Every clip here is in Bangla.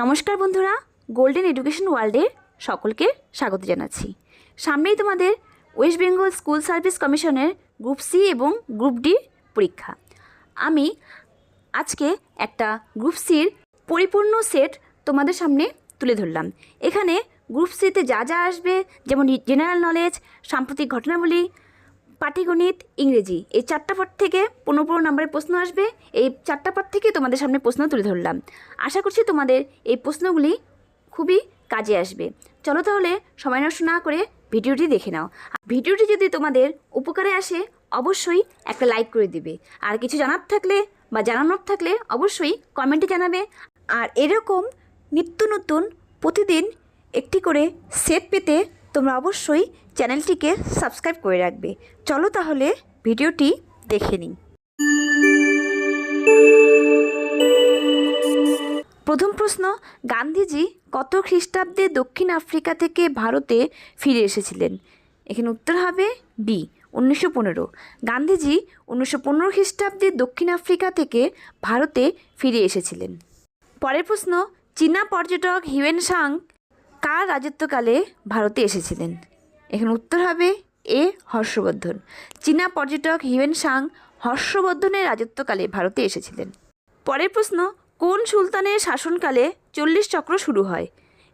নমস্কার বন্ধুরা গোল্ডেন এডুকেশন ওয়ার্ল্ডের সকলকে স্বাগত জানাচ্ছি। সামনেই তোমাদের ওয়েস্ট বেঙ্গল স্কুল সার্ভিস কমিশনের গ্রুপ সি এবং গ্রুপ ডি পরীক্ষা। আমি আজকে একটা গ্রুপ সির পরিপূর্ণ সেট তোমাদের সামনে তুলে ধরলাম। এখানে গ্রুপ সিতে যা যা আসবে, যেমন জেনারেল নলেজ সাম্প্রতিক ঘটনাবলী পাটিগণিত ইংরেজি। এই চারটা পাঠ থেকে পনেরো পনেরো নম্বরের প্রশ্ন আসবে। এই চারটা পাঠ থেকে তোমাদের সামনে প্রশ্ন তুলে ধরলাম। আশা করছি তোমাদের এই প্রশ্নগুলি খুবই কাজে আসবে। চলো তাহলে সময় নষ্ট না করে ভিডিওটি দেখে নাও। ভিডিওটি যদি তোমাদের উপকারে আসে, অবশ্যই একটা লাইক করে দিবে। আর কিছু জানার থাকলে বা জানানোর থাকলে অবশ্যই কমেন্টে জানাবে। আর এরকম নিত্য নতুন, প্রতিদিন একটি করে সেট পেতে তোমরা অবশ্যই চ্যানেলটিকে সাবস্ক্রাইব করে রাখবে। চলো তাহলে ভিডিওটি দেখে নিই। প্রথম প্রশ্ন, গান্ধীজি কত খ্রিস্টাব্দে দক্ষিণ আফ্রিকা থেকে ভারতে ফিরে এসেছিলেন? এখানে উত্তর হবে বি উনিশশো পনেরো। গান্ধীজি উনিশশো পনেরো খ্রিস্টাব্দে দক্ষিণ আফ্রিকা থেকে ভারতে ফিরে এসেছিলেন। পরের প্রশ্ন, চীনা পর্যটক হিউয়েন সাং কার রাজত্বকালে ভারতে এসেছিলেন। এখানে উত্তর হবে এ হর্ষবর্ধন। চীনা পর্যটক হিউয়েন সাং হর্ষবর্ধনের রাজত্বকালে ভারতে এসেছিলেন। পরের প্রশ্ন, কোন সুলতানের শাসনকালে চল্লিশ চক্র শুরু হয়?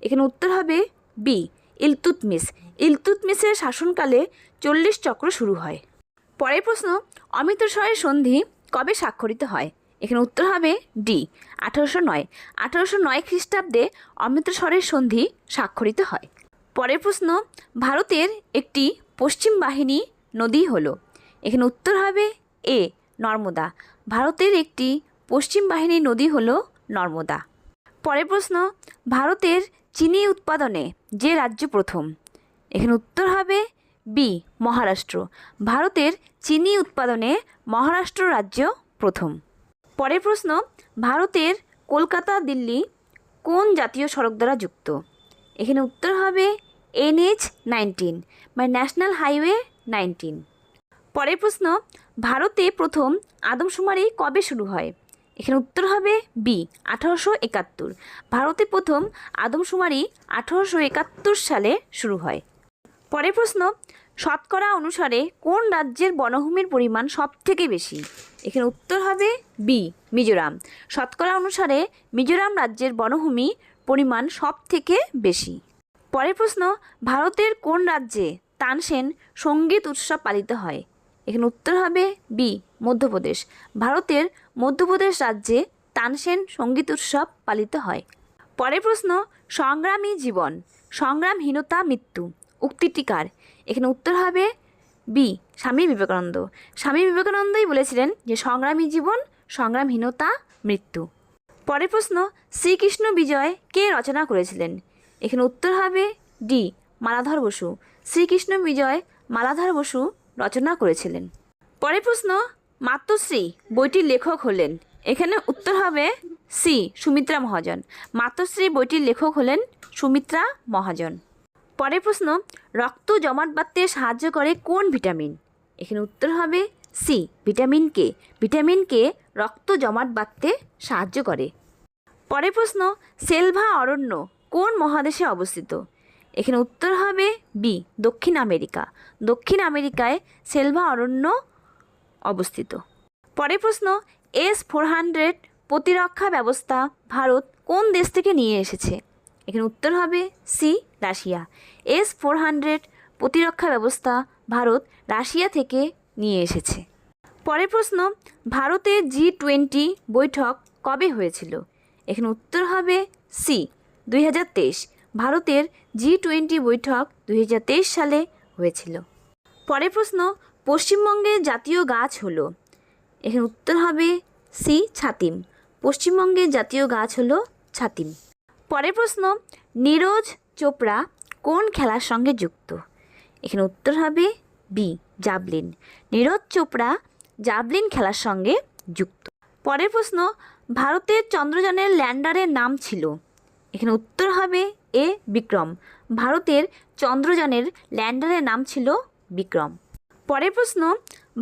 এখানে উত্তর হবে বি ইলতুতমিস ইলতুতমিসের শাসনকালে চল্লিশ চক্র শুরু হয়। পরের প্রশ্ন, অমৃতসরের সন্ধি কবে স্বাক্ষরিত হয়? এখানে উত্তর হবে ডি আঠারোশো নয়। আঠারোশো নয় খ্রিস্টাব্দে অমৃতসরের সন্ধি স্বাক্ষরিত হয়। পরের প্রশ্ন, ভারতের একটি পশ্চিম বাহিনী নদী হল। এখানে উত্তর হবে এ নর্মদা। ভারতের একটি পশ্চিম বাহিনী নদী হল নর্মদা। পরের প্রশ্ন, ভারতের চিনি উৎপাদনে যে রাজ্য প্রথম? এখানে উত্তর হবে বি মহারাষ্ট্র। ভারতের চিনি উৎপাদনে মহারাষ্ট্র রাজ্য প্রথম। পরের প্রশ্ন, ভারতের কলকাতা, দিল্লি কোন জাতীয় সড়ক দ্বারা যুক্ত? এখানে উত্তর হবে এনএইচ নাইনটিন মানে ন্যাশনাল হাইওয়ে নাইনটিন। পরের প্রশ্ন, ভারতে প্রথম আদমশুমারি কবে শুরু হয়? এখানে উত্তর হবে বি আঠারোশো একাত্তর। ভারতে প্রথম আদমশুমারি আঠারোশো একাত্তর সালে শুরু হয়। পরের প্রশ্ন শতকরা অনুসারে কোন রাজ্যের বনভূমির পরিমাণ সব থেকে বেশি? এখানে উত্তর হবে বি, মিজোরাম। শতকরা অনুসারে মিজোরাম রাজ্যের বনভূমি পরিমাণ সব থেকে বেশি। পরের প্রশ্ন, ভারতের কোন রাজ্যে তানসেন সংগীত উৎসব পালিত হয়? এখানে উত্তর হবে বি, মধ্যপ্রদেশ। ভারতের মধ্যপ্রদেশ রাজ্যে তানসেন সংগীত উৎসব পালিত হয়। পরের প্রশ্ন, সংগ্রামী জীবন, সংগ্রামহীনতা মৃত্যু, উক্তিটি কার? এখানে উত্তর হবে বি স্বামী বিবেকানন্দ। স্বামী বিবেকানন্দই বলেছিলেন যে সংগ্রামী জীবন, সংগ্রামহীনতা, মৃত্যু। পরের প্রশ্ন, শ্রীকৃষ্ণ বিজয় কে রচনা করেছিলেন? এখানে উত্তর হবে ডি মালাধর বসু। শ্রীকৃষ্ণ বিজয় মালাধর বসু রচনা করেছিলেন। পরের প্রশ্ন, মাতশ্রী বইটির লেখক হলেন। এখানে উত্তর হবে সি সুমিত্রা মহাজন। মাতশ্রী বইটির লেখক হলেন সুমিত্রা মহাজন। পরের প্রশ্ন, রক্ত জমাট বাঁধতে সাহায্য করে কোন ভিটামিন? এখানে উত্তর হবে C vitamin K vitamin K রক্ত জমাট বাঁধতে সাহায্য করে। পরের প্রশ্ন, সেলভা অরণ্য কোন মহাদেশে অবস্থিত? এখানে উত্তর হবে বি দক্ষিণ আমেরিকা। দক্ষিণ আমেরিকায় সেলভা অরণ্য অবস্থিত। পরের প্রশ্ন এস ফোর হান্ড্রেড প্রতিরক্ষা ব্যবস্থা ভারত কোন দেশ থেকে নিয়ে এসেছে? এখানে উত্তর হবে C Russia. S four hundred প্রতিরক্ষা ব্যবস্থা ভারত রাশিয়া থেকে নিয়ে এসেছে। পরের প্রশ্ন, ভারতে জি টোয়েন্টি বৈঠক কবে হয়েছিল? এখানে উত্তর হবে সি, দুই হাজার তেইশ। ভারতের জি টোয়েন্টি বৈঠক দুই হাজার তেইশ সালে হয়েছিল। পরের প্রশ্ন পশ্চিমবঙ্গের জাতীয় গাছ হলো? এখানে উত্তর হবে সি, ছাতিম। পশ্চিমবঙ্গের জাতীয় গাছ হলো ছাতিম। পরের প্রশ্ন, নীরজ চোপড়া কোন খেলার সঙ্গে যুক্ত? এখানে উত্তর হবে B javelin. Neeraj Chopra javelin খেলার সঙ্গে যুক্ত। পরের প্রশ্ন, ভারতের চন্দ্রযানের ল্যান্ডারের নাম ছিল। এখানে উত্তর হবে এ বিক্রম। ভারতের চন্দ্রযানের ল্যান্ডারের নাম ছিল বিক্রম। পরের প্রশ্ন,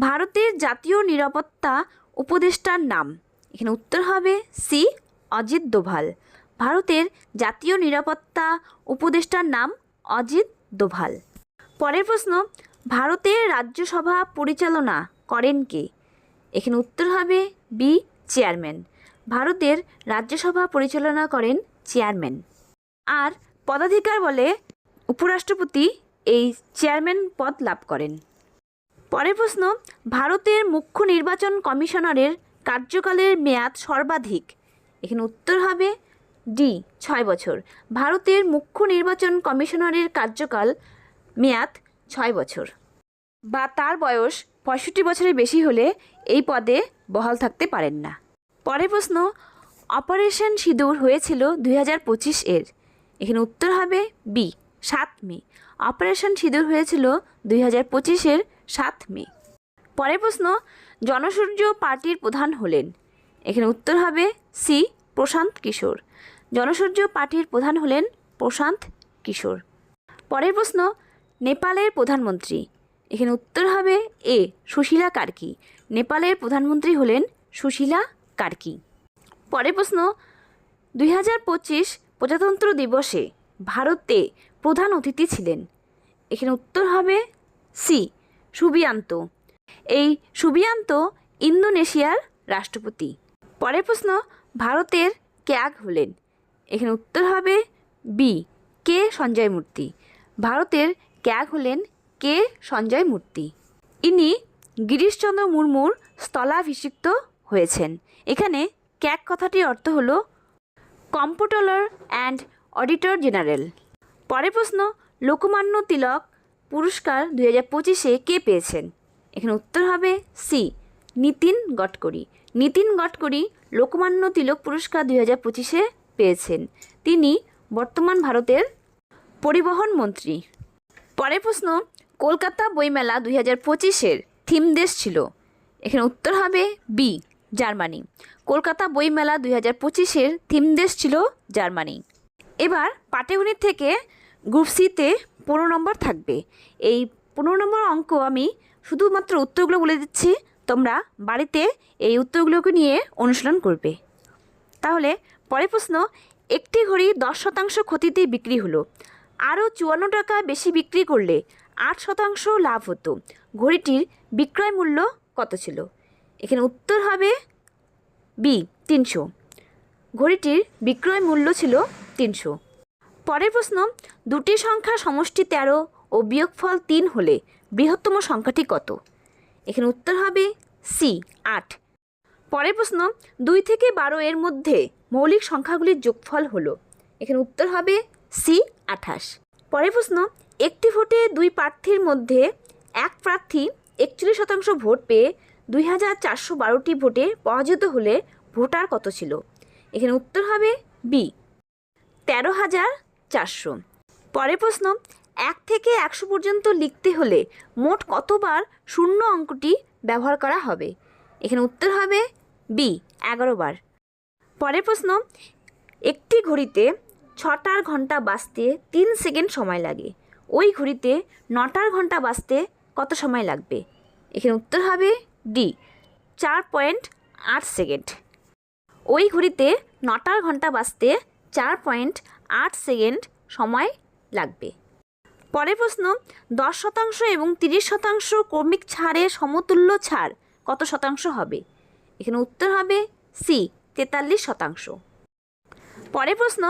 ভারতের জাতীয় নিরাপত্তা উপদেষ্টার নাম। এখানে উত্তর হবে সি অজিত দোভাল। ভারতের জাতীয় নিরাপত্তা উপদেষ্টার নাম অজিত দোভাল। পরের প্রশ্ন ভারতের রাজ্যসভা পরিচালনা করেন কে? এখানে উত্তর হবে বি, চেয়ারম্যান। ভারতের রাজ্যসভা পরিচালনা করেন চেয়ারম্যান। আর পদাধিকার বলে উপরাষ্ট্রপতি এই চেয়ারম্যান পদ লাভ করেন। পরের প্রশ্ন, ভারতের মুখ্য নির্বাচন কমিশনারের কার্যকালের মেয়াদ সর্বাধিক। এখানে উত্তর হবে ডি, ছয় বছর। ভারতের মুখ্য নির্বাচন কমিশনারের কার্যকাল মেয়াদ ছয় বছর। বা তার বয়স পঁয়ষট্টি বছরের বেশি হলে এই পদে বহাল থাকতে পারেন না। পরের প্রশ্ন, অপারেশন সিঁদুর হয়েছিল দুই হাজার পঁচিশ এর। এখানে উত্তর হবে বি, সাত মে। অপারেশন সিঁদুর হয়েছিল দুই হাজার পঁচিশের সাত মে। পরের প্রশ্ন, জনসূর্য পার্টির প্রধান হলেন। এখানে উত্তর হবে সি, প্রশান্ত কিশোর। জনসূর্য পার্টির প্রধান হলেন প্রশান্ত কিশোর। পরের প্রশ্ন, নেপালের প্রধানমন্ত্রী। এখানে উত্তর হবে এ, সুশীলা কার্কি। নেপালের প্রধানমন্ত্রী হলেন সুশীলা কার্কি। পরের প্রশ্ন, দুই হাজার পঁচিশ প্রজাতন্ত্র দিবসে ভারতে প্রধান অতিথি ছিলেন। এখানে উত্তর হবে সি, সুবিয়ান্ত। এই সুবিয়ান্ত ইন্দোনেশিয়ার রাষ্ট্রপতি। পরের প্রশ্ন, ভারতের ক্যাগ হলেন। এখানে উত্তর হবে বি, কে সঞ্জয় মূর্তি। ভারতের ক্যাগ হলেন কে সঞ্জয় মূর্তি। ইনি গিরিশচন্দ্র মুর্মুর স্থলাভিষিক্ত হয়েছেন। এখানে ক্যাগ কথাটির অর্থ হলো কম্পোটলার অ্যান্ড অডিটর জেনারেল। পরের প্রশ্ন, লোকমান্য তিলক পুরস্কার দু হাজার পঁচিশে কে পেয়েছেন? এখানে উত্তর হবে সি, নিতিন গডকরি। নিতিন গডকরি লোকমান্য তিলক পুরস্কার দুই হাজার পঁচিশে পেয়েছেন। তিনি বর্তমান ভারতের পরিবহন মন্ত্রী। পরের প্রশ্ন, কলকাতা বইমেলা দুই হাজার পঁচিশের থিম দেশ ছিল। এখানে উত্তর হবে বি, জার্মানি। কলকাতা বইমেলা দুই হাজার পঁচিশের থিম দেশ ছিল জার্মানি। এবার পাটিগণিত থেকে গ্রুপ সিতে পনেরো নম্বর থাকবে। এই পনেরো নম্বর অঙ্ক আমি শুধুমাত্র উত্তরগুলো বলে দিচ্ছি, তোমরা বাড়িতে এই উত্তরগুলোকে নিয়ে অনুশীলন করবে। তাহলে পরের প্রশ্ন, একটি ঘড়ি দশ শতাংশ ক্ষতিতে বিক্রি হলো। আরও চুয়ান্ন টাকা বেশি বিক্রি করলে আট শতাংশ লাভ হতো। ঘড়িটির বিক্রয় মূল্য কত ছিল? এখানে উত্তর হবে বি তিনশো। ঘড়িটির বিক্রয় মূল্য ছিল তিনশো। পরের প্রশ্ন, দুটি সংখ্যা সমষ্টি তেরো ও বিয়োগফল তিন হলে বৃহত্তম সংখ্যাটি কত? এখানে উত্তর হবে সি আট। পরের প্রশ্ন, দুই থেকে বারো এর মধ্যে মৌলিক সংখ্যাগুলির যোগফল হলো। এখানে উত্তর হবে সি আঠাশ। পরের প্রশ্ন, একটি ভোটে দুই প্রার্থীর মধ্যে এক প্রার্থী একচল্লিশ শতাংশ ভোট পেয়ে দুই হাজার চারশো বারোটি ভোটে পরাজিত হলে ভোটার কত ছিল? এখানে উত্তর হবে বি তেরো হাজার চারশো। পরের প্রশ্ন, এক থেকে একশো পর্যন্ত লিখতে হলে মোট কতবার শূন্য অঙ্কটি ব্যবহার করা হবে? এখানে উত্তর হবে বি, এগারো বার। পরের প্রশ্ন, একটি ঘড়িতে ছটার ঘণ্টা বাজতে তিন সেকেন্ড সময় লাগে। ওই ঘড়িতে নটার ঘণ্টা বাজতে কত সময় লাগবে? এখানে উত্তর হবে ডি, চার পয়েন্ট আট সেকেন্ড। ওই ঘড়িতে নটার ঘণ্টা বাজতে চার পয়েন্ট আট সেকেন্ড সময় লাগবে। পরের প্রশ্ন, দশ শতাংশ এবং তিরিশ শতাংশ ক্রমিক ছাড়ে সমতুল্য ছাড় কত শতাংশ হবে? এখানে উত্তর হবে সি তেতাল্লিশ শতাংশ। পরের প্রশ্ন,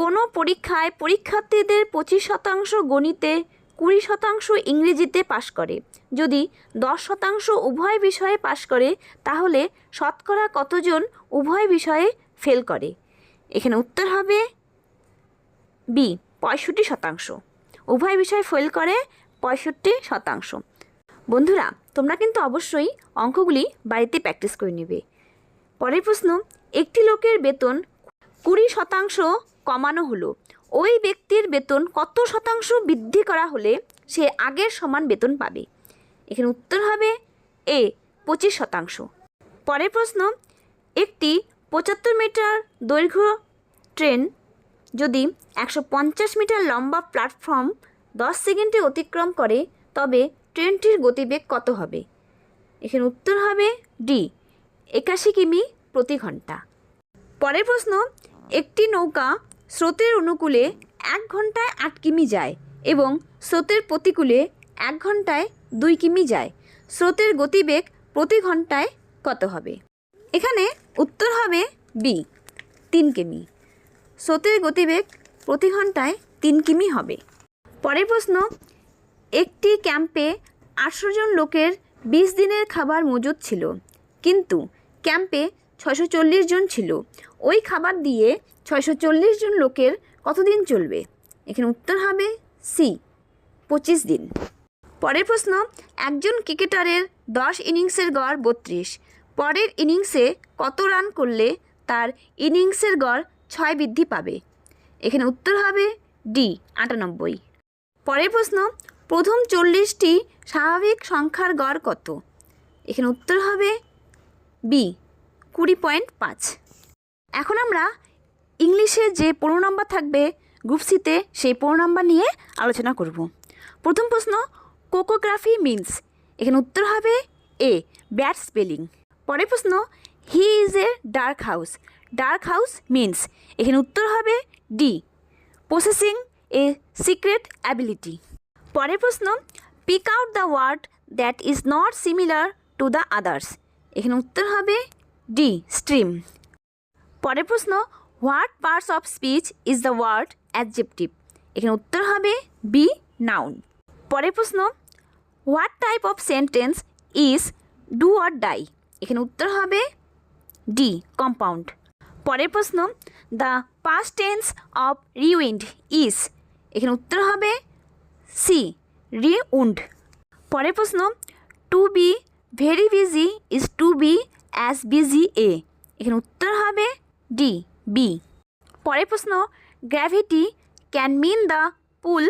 কোনো পরীক্ষায় পরীক্ষার্থীদের পঁচিশ শতাংশ গণিতে, কুড়ি শতাংশ ইংরেজিতে পাশ করে। যদি দশ শতাংশ উভয় বিষয়ে পাশ করে, তাহলে শতকরা কতজন উভয় বিষয়ে ফেল করে? এখানে উত্তর হবে বি পঁয়ষট্টি শতাংশ। উভয় বিষয়ে ফেল করে পঁয়ষট্টি শতাংশ। বন্ধুরা তোমরা কিন্তু অবশ্যই অঙ্কগুলি বাড়িতে প্র্যাকটিস করে নেবে। পরের প্রশ্ন, একটি লোকের বেতন কুড়ি শতাংশ কমানো হলো। ওই ব্যক্তির বেতন কত শতাংশ বৃদ্ধি করা হলে সে আগের সমান বেতন পাবে? এখানে উত্তর হবে এ, পঁচিশ শতাংশ। পরের প্রশ্ন, একটি পঁচাত্তর মিটার দৈর্ঘ্য ট্রেন যদি একশো পঞ্চাশ মিটার লম্বা প্ল্যাটফর্ম দশ সেকেন্ডে অতিক্রম করে, তবে ট্রেনটির গতিবেগ কত হবে? এখানে উত্তর হবে ডি একাশি কিমি প্রতি ঘণ্টা। পরের প্রশ্ন, একটি নৌকা স্রোতের অনুকূলে এক ঘন্টায় আট কিমি যায় এবং স্রোতের প্রতিকূলে এক ঘন্টায় দুই কিমি যায়। স্রোতের গতিবেগ প্রতি ঘন্টায় কত হবে? এখানে উত্তর হবে বি তিন কিমি। স্রোতের গতিবেগ প্রতি ঘন্টায় তিন কিমি হবে। পরের প্রশ্ন একটি ক্যাম্পে আটশো জন লোকের বিশ দিনের খাবার মজুদ ছিল। কিন্তু ক্যাম্পে ছয়শো চল্লিশ জন ছিল। ওই খাবার দিয়ে ছয়শো চল্লিশ জন লোকের কতদিন চলবে? এখানে উত্তর হবে সি, পঁচিশ দিন। পরের প্রশ্ন, একজন ক্রিকেটারের দশ ইনিংসের গড় বত্রিশ। পরের ইনিংসে কত রান করলে তার ইনিংসের গড় ছয় বৃদ্ধি পাবে? এখানে উত্তর হবে ডি, আটানব্বই। পরের প্রশ্ন প্রথম চল্লিশটি স্বাভাবিক সংখ্যার গড় কত? এখানে উত্তর হবে বি, কুড়ি পয়েন্ট পাঁচ। এখন আমরা ইংলিশে যে পনেরো নম্বর থাকবে, গ্রুপ সিতে সেই পনেরো নম্বর নিয়ে আলোচনা করব। প্রথম প্রশ্ন, কোকোগ্রাফি মিন্স? এখানে উত্তর হবে এ, ব্যাড স্পেলিং। পরের প্রশ্ন, he is a dark house. Dark house means? এখানে উত্তর হবে D. Processing a secret ability. পরের প্রশ্ন pick out the word that is not similar to the others এখানে উত্তর হবে ডি স্ট্রিম পরের প্রশ্ন what parts of speech is the word adjective এখানে উত্তর হবে বি নাউন পরের প্রশ্ন what type of sentence is do or die এখানে উত্তর হবে ডি কম্পাউন্ড পরের প্রশ্ন the past tense of rewind is এখানে উত্তর হবে সি, রিউন্ড। পরের প্রশ্ন, to be very busy is to be as busy a. এখানে উত্তর হবে ডি, বি। পরের প্রশ্ন, gravity can mean the pull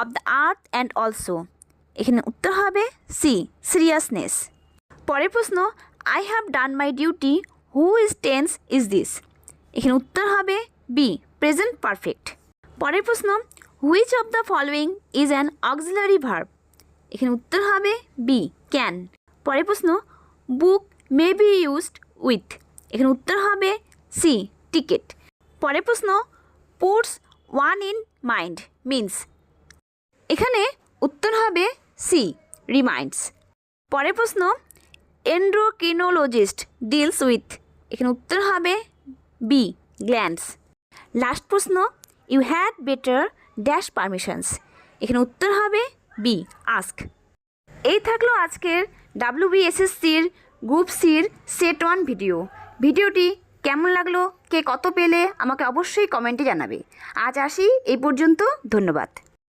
of the earth and also. এখানে উত্তর হবে সি, সিরিয়াসনেস। পরের প্রশ্ন, I have done my duty, who is tense is this? এখানে উত্তর হবে বি, প্রেজেন্ট পারফেক্ট। পরের প্রশ্ন which of the following is an auxiliary verb এখানে উত্তর হবে বি ক্যান পরের প্রশ্ন book may be used with এখানে উত্তর হবে সি টিকিট পরের প্রশ্ন puts one in mind means এখানে উত্তর হবে সি রিমাইন্ডস পরের প্রশ্ন এন্ড্রোকিনোলজিস্ট ডিলস উইথ এখানে উত্তর হবে বি গ্ল্যান্ডস লাস্ট প্রশ্ন you had better dash permissions এখানে উত্তর হবে বি আস্ক এই থাকল আজকের ডাব্লিউবিএসএসসির গ্রুপ সির সেট ওয়ান ভিডিও ভিডিওটি কেমন লাগল? কে কত পেলে? আমাকে অবশ্যই কমেন্টে জানাবে। আজ আসি, এই পর্যন্ত ধন্যবাদ।